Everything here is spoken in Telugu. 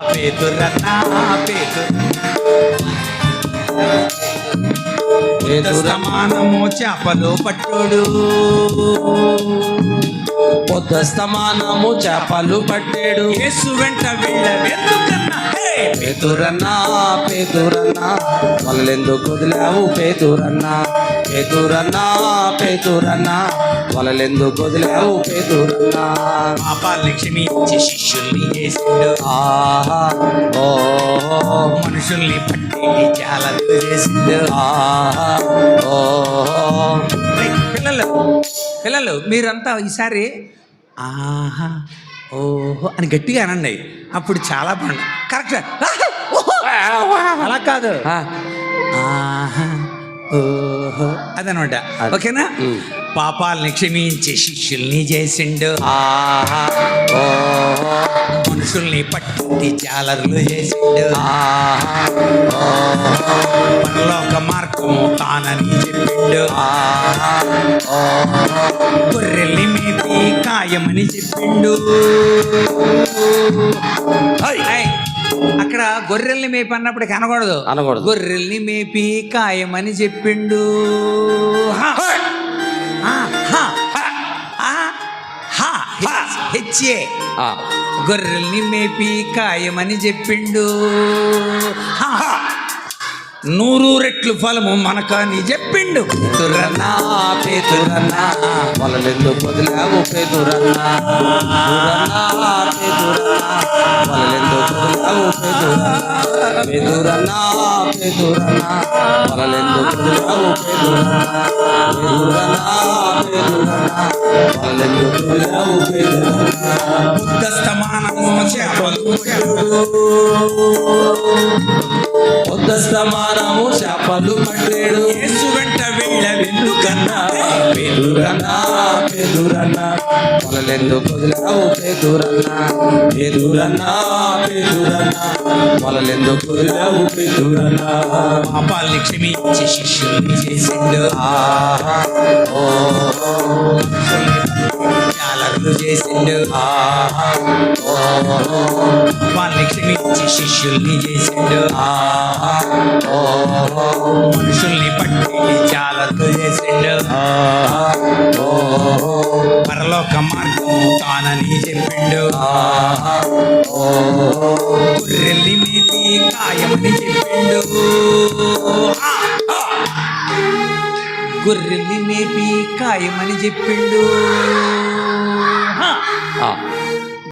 పేతురన్నా పేతురు సమానము చేపలు పట్టుడు. పొద్దస్తమానము చేపలు పట్టేడు. యేసు వెంట వెళ్ళవెందుకన్నా హే! పేతురన్నా పేతురన్నా వలలెందుకు వదిలావు పేతురన్నా? పేతురన్నా పేతురన్నా వలలెందుకు వదిలావు పేతురన్నా? పాపాలని క్షమించి శిష్యుల్ని చేసిండు. ఆహా ఓహో. మనుషుల్ని పట్టి చాలా చేసిండు. ఆహా ఓహో. రేయ్, పిల్లలు పిల్లలు మీరంతా ఈసారి ఆహా ఓహో అని గట్టిగా అనండి. అప్పుడు చాలా బాగుంది కరెక్ట్ అలా కాదు. ఆహా ఓహో అదనమాట. అది. ఓకేనా. పాపాలని క్షమించి శిష్యుల్ని చేసిండు. ఆహా ఓహో. మనుషుల్ని పట్టి జాలర్లు చేసిండు. పరలోక మార్గము తానని చెప్పిండు. గొర్రెల్ని మేపి కాయమని చెప్పిండు. అక్కడ గొర్రెల్ని మేపి అన్నప్పుడు కనకూడదు అనకూడదు. గొర్రెల్ని మేపి కాయమని చెప్పిండు. హెచ్ఏ ఆ, గొర్రెల్ని మేపి కాయమని చెప్పిండు. నూరు రెట్లు ఫలము మనకని చెప్పిండు. పేతురన్నా వదిలావు పేతురన్నా? పేతురన్నా పేతురన్నా పేతురన్నా వలలెందుకు వదిలావు పేతురన్నా పేతురన్నా పేతురన్నా వలలెందుకు వదిలావు పేతురన్నా బుద్ధస్తమానము చేపలు పొద్దస్తమానము చేపలు పట్టేడు. యేసు వెంట వెళ్ళవెందుకన్నా పేదురన్నా పేదురన్నా వలలెందుకు వదిలావు పేదురన్నా పేదురన్నా పేదురన్నా పాపాల్ని క్షమించి శిష్యుల్ని చేసిండు. ఆహా. ఓ చాలకులు చేసిండు. ఆహా. ఓహో. పాపాల్ని క్షమించి శిష్యుల్ని చేసిండు. ఆహా. ఓహో. మనుషుల్ని పట్టి చాలర్లు చేసిండు. ఆహా. ఓహో. తానని చెప్పిండు. ఆహా. గొర్రెల్ని మేపి కాయమని చెప్పిండు. ఆ, గొర్రెల్ని మేపి కాయమని చెప్పిండు.